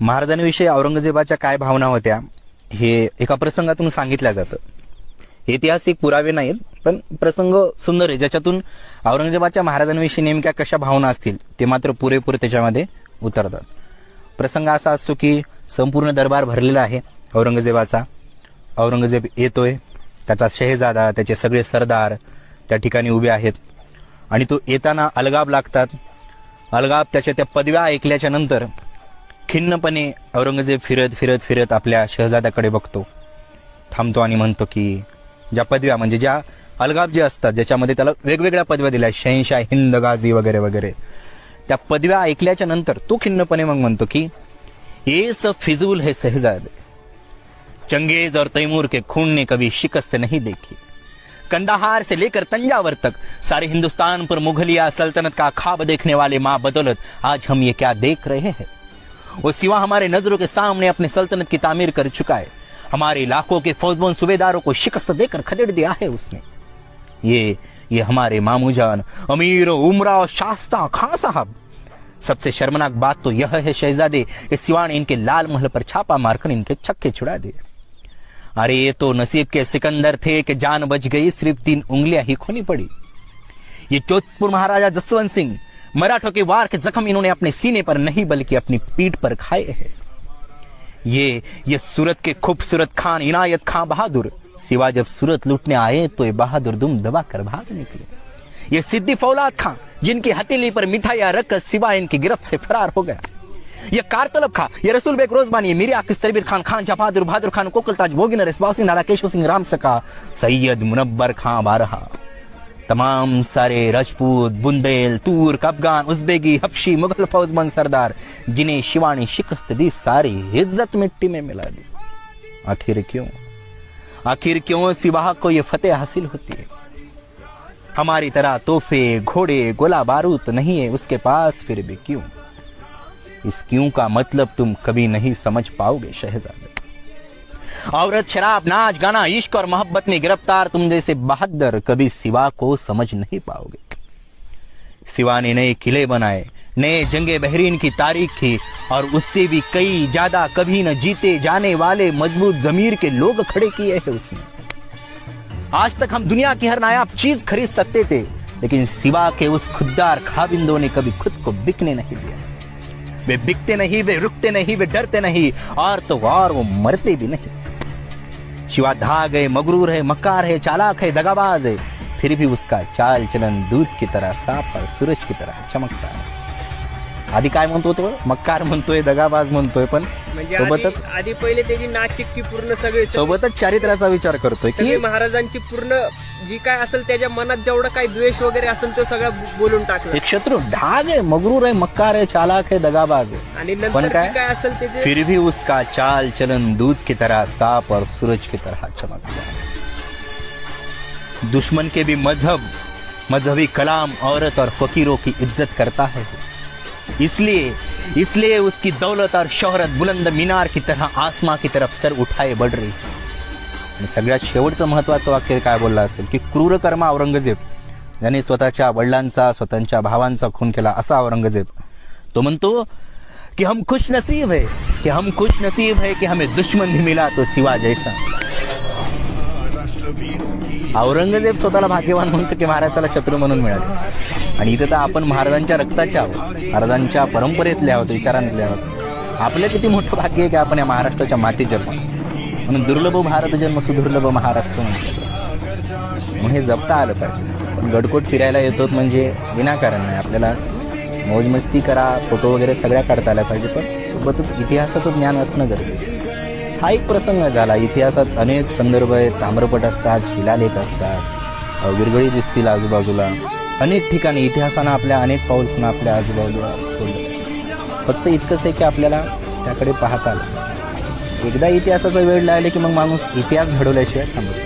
महाराजांविषयी औरंगजेबाच्या काय भावना होत्या हे एका प्रसंगातून सांगितलं जातं. ऐतिहासिक पुरावे नाहीत पण प्रसंग सुंदर आहे. ज्याच्यातून औरंगजेबाच्या महाराजांविषयी नेमक्या कशा भावना असतील ते मात्र पुरेपूर त्याच्यामध्ये उतरतात. प्रसंग असा असतो की संपूर्ण दरबार भरलेला आहे औरंगजेबाचा. औरंगजेब येतोय त्याचा शहेजादा त्याचे सगळे सरदार त्या ठिकाणी उभे आहेत. आणि तो येताना अलगाब लागतात. अलगाब त्याच्या त्या पदव्या ऐकल्याच्या नंतर खिन्नपणे औरंगजेब फिरत फिरत फिरत आपल्या शहजाद्याकडे बघतो. थांबतो आणि म्हणतो की ज्या पदव्या म्हणजे ज्या अलगाब जे असतात ज्याच्यामध्ये त्याला वेगवेगळ्या पदव्या दिल्या शहनशाह हिंद गाझी वगैरे वगैरे. त्या पदव्या ऐकल्याच्या नंतर तो खिन्नपणे मग म्हणतो की ये सब फिजूल है सहजाद चंगेज और तैमूर के खून ने कभी शिकस्त नहीं देखी. कंदाहार से लेकर तंजावर तक सारे हिंदुस्तान पर मुगलिया सल्तनत का खाब देखने वाले माँ बदौलत आज हम ये क्या देख रहे हैं? वो सिवा हमारे नज़रों के सामने अपने सल्तनत की तामीर कर चुका है। हमारे इलाकों के फौजबंद सूबेदारों को शिकस्त देकर खदेड़ दिया है उसने। ये ये हमारे मामूजान अमीर, उमरा और शास्ता, खां साहब। सबसे शर्मनाक बात तो यह है, शहजादे, कि सिवा ने इनके लाल महल पर छापा मारकर इनके छक्के छुड़ा दिए। अरे, ये तो नसीब के सिकंदर थे कि जान बच गई, सिर्फ़ तीन उंगलियाँ ही खोनी पड़ी। ये जोधपुर महाराजा जसवंत सिंह मराठों के वार के जख्म इन्होंने अपने सीने पर नहीं, बल्कि अपनी पीठ पर खाए हैं। ये ये सूरत के खूबसूरत खान, इनायत खान बहादुर। सिवा जब सूरत लूटने आए तो ये बहादुर दुम दबा कर भाग निकले। ये सिद्दी फौलाद खान जिनकी हथेली पर मिठाइयाँ रखकर सिवा इनकी गिरफ्त से फरार हो गया। ये कारतलब खा, ये रसूल बेग रोजबानी, ये मीर तरबीर खान खान जहादुर बहादुर खान, कोकलताज, भोगिनर इसबाव सिंह नारा केशव सिंह राम सका सैयद मुनब्बर खां बारहा। तमाम सारे राजपूत, बुंदेल तुर्क अफगान उज्बेगी हबशी, मुगल फौजमंद सरदार, जिन्हें शिवानी शिकस्त दी, सारी इज़्ज़त मिट्टी में मिला दी। आखिर क्यों? आखिर क्यों सिवाह को ये फतेह हासिल होती है? हमारी तरह तोहफे, घोड़े, गोला बारूद नहीं है, उसके पास फिर भी क्यों? इस क्यों का मतलब तुम कभी नहीं समझ पाओगे, शहजादे। औरत शराब, नाच, गाना, इश्क और मोहब्बत में गिरफ़्तार, तुम जैसे बहादुर कभी सिवा को समझ नहीं पाओगे। सिवा ने नए किले बनाए, नए जंगे बहरीन की तारीख की, और उससे भी कई ज़्यादा कभी न जीते जाने वाले मज़बूत जमीर के लोग खड़े किए हैं उसने। आज तक हम दुनिया की हर नायाब चीज़ खरीद सकते थे, लेकिन सिवा के उस खुददार खाबिंदों ने कभी खुद को बिकने नहीं दिया। वे बिकते नहीं, वे रुकते नहीं, वे डरते नहीं, और तो और वो मरते भी नहीं। शिवा धाग है मगरूर है मक्कार है चालाक है दगाबाज है। फिर भी उसका चाल चलन दूध की तरह साफ और सूरज की तरह चमकता है। आधी काय म्हणतो तो? मक्कार म्हणतोय दगाबाज म्हणतोय पण म्हणजे सोबतच आधी पहिले त्याची नाचिक्की पूर्ण सगळे सोबतच चारित्र्याचा विचार करतोय सगळे की महाराजांची पूर्ण जी काय असेल त्याच्या मनात जेवढं काही द्वेष वगैरे असेल तो सगळं बोलून टाकला. एक शत्रु ढाग है मगरूर है मक्कार है चालाक है दगाबाज है आणि पण काय? जी काय? असेल त्याचे फिर भी उसका चाल चलन दूध की तरह साफ और सूरज की तरह चमकता है। दुश्मन के भी मजहब मजहबी कलाम औरत और फकीरों की इज्जत करता है इसलिए इसलिए उसकी दौलत और शोहरत बुलंद मीनार की तरह आसमा की तरफ सर उठाए बढ़ रही आणि सगळ्यात शेवटचं महत्वाचं वाक्य काय बोलला असेल की क्रूर कर्मा औरंगजेब ज्याने स्वतःच्या वडिलांचा स्वतःच्या भावांचा खून केला असा औरंगजेब. तो म्हणतो कि हम खुश नसीब है कि हम खुश नसीब है कि हमें दुश्मन भी मिला तो सिवा जैसा. औरंगजेब स्वतःला भाग्यवान म्हणतो की महाराजाला शत्रू म्हणून मिळाले. आणि इथं तर आपण महाराजांच्या रक्ताच्या आहोत. महाराजांच्या परंपरेतले आहोत विचारांतले आहोत. आपलं किती मोठं भाग्य आहे की आपण या महाराष्ट्राच्या मातीत जन्म म्हणून दुर्लभ भारत जन्म सुदुर्लभ महाराष्ट्र म्हणतो म्हणून हे जपता आलं पाहिजे. पण गडकोट फिरायला येतो म्हणजे विनाकारण नाही. आपल्याला मौजमस्ती करा फोटो वगैरे सगळ्या काढता आल्या पाहिजे. पण सोबतच इतिहासाचं ज्ञान असणं गरजेचं हा एक प्रसंग झाला. इतिहासात अनेक संदर्भ आहेत. ताम्रपट असतात शिलालेख असतात विरगळी दिसतील आजूबाजूला. अनेक ठिकाणी इतिहासानं आपल्या अनेक पाऊल आपल्या आजूबाजूला सोडलं फक्त इतकंच आहे की आपल्याला त्याकडे पाहता आलं. एकदा इतिहासाचा वेळ लागले की मग माणूस इतिहास घडवल्याशिवाय थांबतो